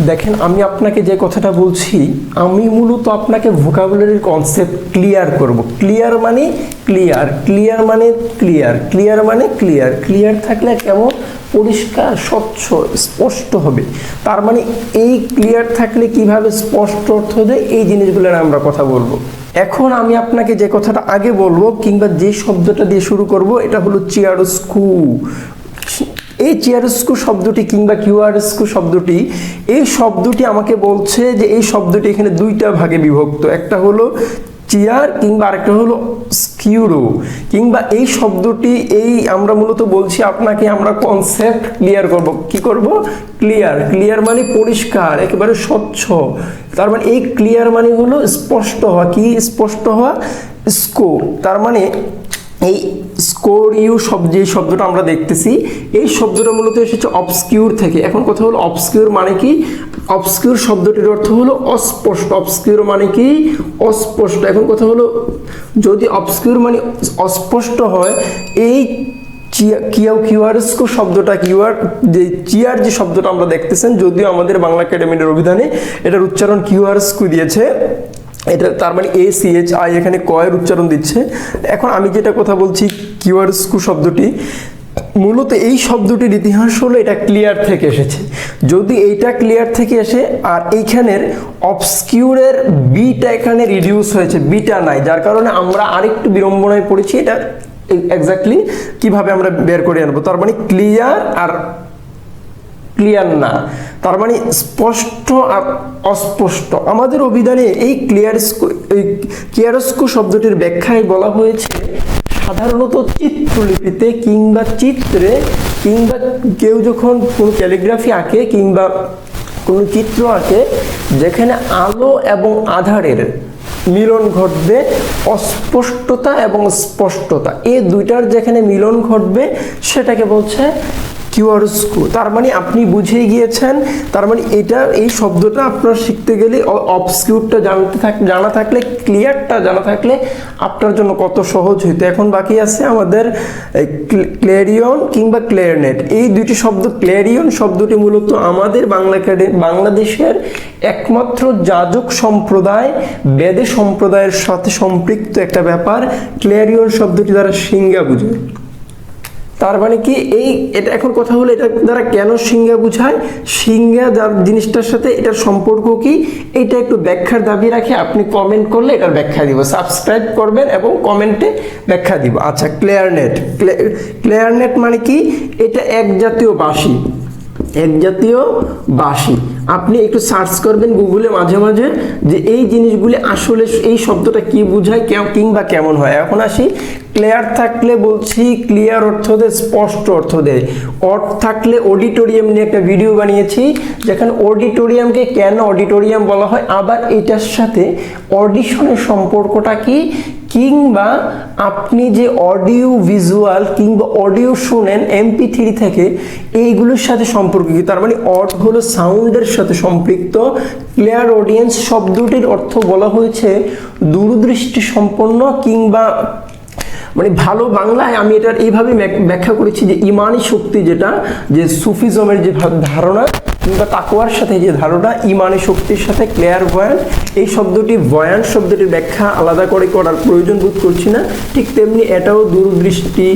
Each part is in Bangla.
দেখেন, আমি আপনাকে যে কথাটা বলছি, আমি মূলত আপনাকে ভোকাবুলারির কনসেপ্ট ক্লিয়ার করব। ক্লিয়ার মানে ক্লিয়ার ক্লিয়ার মানে ক্লিয়ার ক্লিয়ার মানে ক্লিয়ার ক্লিয়ার থাকলে কেমন? পরিষ্কার, স্বচ্ছ, স্পষ্ট হবে। তার মানে এই ক্লিয়ার থাকলে কীভাবে স্পষ্ট অর্থ দেয় এই জিনিসগুলোর আমরা কথা বলব। এখন আমি আপনাকে যে কথাটা আগে বলব, কিংবা যে শব্দটা দিয়ে শুরু করব, এটা হলো চিয়ারস্কু। এই চিয়ারস্কু শব্দটি কিংবা কিউআরস্কু শব্দটি, এই শব্দটি আমাকে বলছে যে এই শব্দটি এখানে দুইটা ভাগে বিভক্ত। একটা হলো চেয়ার কিংবা আরেকটা হলো স্কিউরো কিংবা এই শব্দটি, এই আমরা মূলত বলছি আপনাকে আমরা কনসেপ্ট ক্লিয়ার করব। কি করব? ক্লিয়ার ক্লিয়ার মানে পরিষ্কার, একেবারে স্বচ্ছ। তার মানে এই ক্লিয়ার মানে হলো স্পষ্ট হওয়া। কি স্পষ্ট হওয়া? স্কো তার মানে এই স্কোর ইউ শব্দ যে শব্দটা আমরা দেখতেছি, এই শব্দটা মূলত এসেছে অবস্কিউর থেকে। এখন কথা হলো অবস্কিউর মানে কি? অবস্কিউর শব্দটির অর্থ হলো অস্পষ্ট। অবস্কিউর মানে কি? অস্পষ্ট। এখন কথা হলো, যদি অবস্কিউর মানে অস্পষ্ট হয়, এই কিউ কিউআরস্কো শব্দটা কিউআর যে চিয়ার যে শব্দটা আমরা দেখতেছেন, যদিও আমাদের বাংলা একাডেমির অভিধানে এটার উচ্চারণ কিউআরস্কু দিয়েছে। এটা তার মানে এ সি এইচ আই এখানে কয়ের উচ্চারণ দিচ্ছে। এখন আমি যেটা কথা বলছি কিউআরস্কু শব্দটি, মূলত এই শব্দটির ইতিহাস হলো এটা ক্লিয়ার থেকে এসেছে। যদি এইটা ক্লিয়ার থেকে এসে আর এইখানের অবস্কিউরের বিটা এখানে রিডিউস হয়েছে বিটা নাই, যার কারণে আমরা আরেকটু বিড়ম্বনায় পড়েছি। এটা এক্স্যাক্টলি কীভাবে আমরা বের করে আনব? তার মানে ক্লিয়ার আর ক্লিয়ার না। তার মানে স্পষ্ট আর অস্পষ্ট। আমাদের অভিধানে এই ক্লিয়ার এই ক্লিয়ারস্কু শব্দটির ব্যাখ্যায় বলা হয়েছে, সাধারণত চিত্রলিপিতে কিংবা চিত্রে কিংবা কেউ যখন কোনো ক্যালিগ্রাফি আঁকে কিংবা কোনো চিত্র আঁকে, যেখানে আলো এবং আধারের মিলন ঘটবে, অস্পষ্টতা এবং স্পষ্টতা, এই দুইটার যেখানে মিলন ঘটবে, সেটাকে বলছে কিউআরস্কু তার মানে আপনি বুঝে গিয়েছেন, তার মানে এটা, এই শব্দটা আপনার শিখতে গেলে অবস্কিউরটা জানতে থাক জানা থাকলে ক্লিয়ারটা জানা থাকলে আপনার জন্য কত সহজ হইতো। এখন বাকি আছে আমাদের ক্লেরিয়ন কিংবা ক্লেয়ারনেট এই দুইটি শব্দ ক্লেরিয়ন শব্দটি মূলত আমাদের বাংলা বাংলাদেশের একমাত্র যাজক সম্প্রদায়, বেদে সম্প্রদায়ের সাথে সম্পৃক্ত একটা ব্যাপার। ক্লেরিয়ন শব্দটি দ্বারা সিঙ্গা বুঝে। তার মানে কি এই এটা এখন কথা হলো এটা দ্বারা কেন সিঙ্গা বুঝায়? সিঙ্গা জিনিসটার সাথে এটার সম্পর্ক কি? এটা একটু ব্যাখ্যার দাবি রাখে। আপনি কমেন্ট করলে এটার ব্যাখ্যা দিব। সাবস্ক্রাইব করবেন এবং কমেন্টে ব্যাখ্যা দিব। আচ্ছা ক্লেয়ারনেট ক্লেয়ারনেট মানে কি? এটা এক জাতীয় বাসি এক জাতীয় বাসি আপনি একটু সার্চ করবেন গুগলে মাঝে মাঝে যে এই জিনিসগুলি আসলে এই শব্দটা কি বোঝায় কিংবা কেমন হয়। এখন আসি ক্লিয়ার থাকলে বলছি ক্লিয়ার অর্থ দেয় স্পষ্ট অর্থ দেয় অর্থ থাকলে অডিটোরিয়াম নিয়ে একটা ভিডিও বানিয়েছি, যেখানে অডিটোরিয়ামকে কেন অডিটোরিয়াম বলা হয়, আবার এটার সাথে অডিশনের সম্পর্কটা কি, কিংবা আপনি যে অডিও ভিজুয়াল কিংবা অডিও শুনেন এমপি থ্রি থেকে, এইগুলোর সাথে সম্পর্ক কি? তার মানে অর্থ হলো সাউন্ডের সাথে সম্পৃক্ত ক্লিয়ার অডিয়েন্স শব্দটির অর্থ বলা হয়েছে, দূরদৃষ্টি সম্পন্ন কিংবা মানে ভালো বাংলায় আমি এটার এইভাবে ব্যাখ্যা করেছি যে ইমানি শক্তি যেটা, যে সুফিজমের যে ধারণা কিংবা তাকুয়ার সাথে যে ধারণা, ইমানি শক্তির সাথে ক্লিয়ার ভয়ান এই শব্দটি ভয়ান শব্দটির ব্যাখ্যা আলাদা করে করার প্রয়োজন বোধ করছি না। ঠিক তেমনি এটাও দূরদৃষ্টি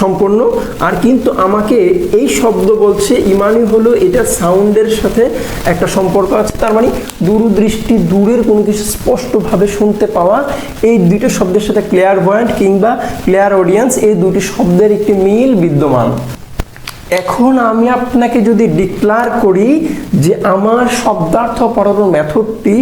সম্পন্ন আর কিন্তু আমাকে এই শব্দ বলছে ইমানি হলো এটা সাউন্ডের সাথে একটা সম্পর্ক আছে। তার মানে দূরদৃষ্টি, দূরের কোনো কিছু স্পষ্টভাবে শুনতে পাওয়া, এই দুইটা শব্দের সাথে ক্লিয়ার ভয়েন্ট কিংবা ক্লিয়ার অডিয়েন্স এই দুটি শব্দের একটি মিল বিদ্যমান। এখন আমি আপনাকে যদি ডিক্লার করি যে আমার শব্দার্থ পড়ানোর মেথডটি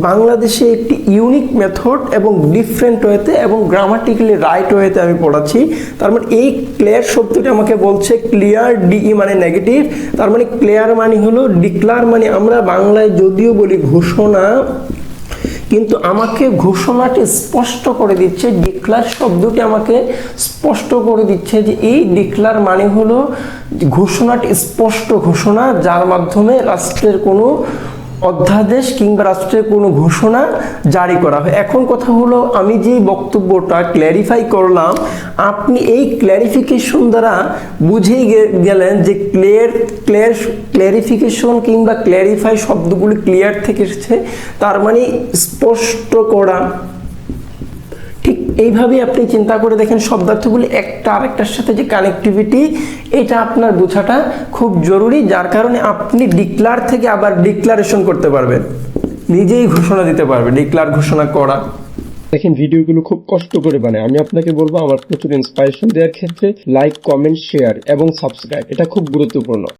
বাংলাদেশে একটি ইউনিক মেথড এবং ডিফারেন্ট ওয়েতে এবং গ্রামাটিক্যালি রাইট ওয়েতে আমি পড়াচ্ছি। তার মানে এই ক্লিয়ার শব্দটি আমাকে বলছে ক্লিয়ার ডিই মানে নেগেটিভ তার মানে ক্লিয়ার মানে হলো ডিক্লার মানে আমরা বাংলায় যদিও বলি ঘোষণা, কিন্তু আমাকে ঘোষণাটি স্পষ্ট করে দিচ্ছে ডিক্লার শব্দটি আমাকে স্পষ্ট করে দিচ্ছে যে এই ডিক্লার মানে হলো ঘোষণাটি স্পষ্ট ঘোষণা যার মাধ্যমে রাষ্ট্রের কোনো অধ্যাদেশ কিংবা রাষ্ট্রের কোনো ঘোষণা জারি করা হয়। এখন কথা হলো, আমি যে বক্তব্যটা ক্ল্যারিফাই করলাম, আপনি এই ক্ল্যারিফিকেশন দ্বারা বুঝেই গেলেন যে ক্লিয়ার ক্লিয়ার ক্ল্যারিফিকেশন কিংবা ক্ল্যারিফাই শব্দগুলি ক্লিয়ার থেকে এসেছে, তার মানে স্পষ্ট করা। ঠিক এইভাবেই আপনি চিন্তা করে দেখেন শব্দার্থগুলি একটা আরেকটার সাথে যে কানেক্টিভিটি এটা আপনার বোঝাটা খুব জরুরি, যার কারণে আপনি ডিক্লার থেকে আবার ডিক্লারেশন করতে পারবেন। নিজেই ঘোষণা দিতে পারবে ডিক্লার ঘোষণা করা। দেখেন, ভিডিওগুলো খুব কষ্ট করে বানায়। আমি আপনাকে বলব, আমার প্রচুর ইন্সপাইরেশন দেওয়ার ক্ষেত্রে লাইক কমেন্ট শেয়ার এবং সাবস্ক্রাইব এটা খুব গুরুত্বপূর্ণ।